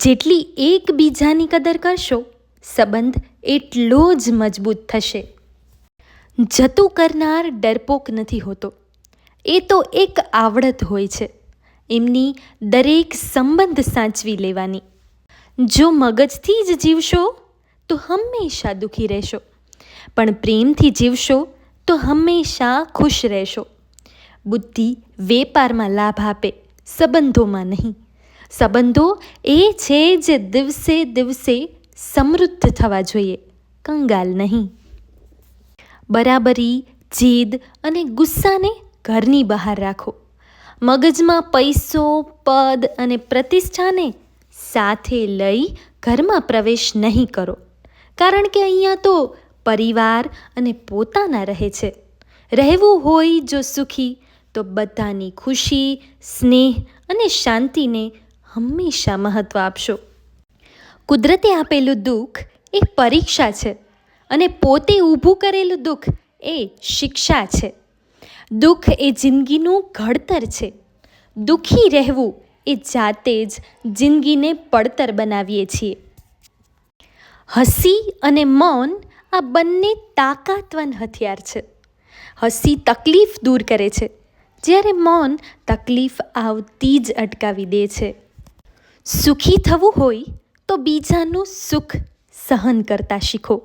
જેટલી એકબીજાની કદર કરશો, સંબંધ એટલો જ મજબૂત થશે. જતું કરનાર ડરપોક નથી હોતો. એ તો એક આવડત હોય છે. એમની દરેક સંબંધ સાચવી લેવાની. જો મગજથી જ જીવશો, તો હંમેશા દુઃખી રહેશો. પણ પ્રેમથી જીવશો, તો હંમેશા ખુશ રહેશો. બુદ્ધિ વેપારમાં લાભ આપે, સંબંધોમાં નહીં. સંબંધો એ છે જે દિવસે દિવસે સમૃદ્ધ થવા જોઈએ. કંગાલ નહીં. બરાબરી, જીદ અને ગુસ્સાને ઘરની બહાર રાખો. મગજમાં પૈસો, પદ અને પ્રતિષ્ઠાને સાથે લઈ ઘરમાં પ્રવેશ નહીં કરો. કારણ કે અહીંયા તો પરિવાર અને પોતાના રહે છે. રહેવું હોય જો સુખી, તો બધાની ખુશી, સ્નેહ અને શાંતિને હંમેશા મહત્ત્વ આપશો. કુદરતે આપેલું દુઃખ એ પરીક્ષા છે અને પોતે ઊભું કરેલું દુઃખ એ શિક્ષા છે. દુઃખ એ જિંદગીનું ઘડતર છે. દુઃખી રહેવું એ જાતે જ જિંદગીને પડતર બનાવીએ છીએ. હસી અને મૌન આ બંને તાકાતવન હથિયાર છે. હસી તકલીફ દૂર કરે છે. જ્યારે મૌન તકલીફ આવતી જ અટકાવી દે છે. સુખી થવું હોય તો બીજાનું સુખ સહન કરતા શીખો.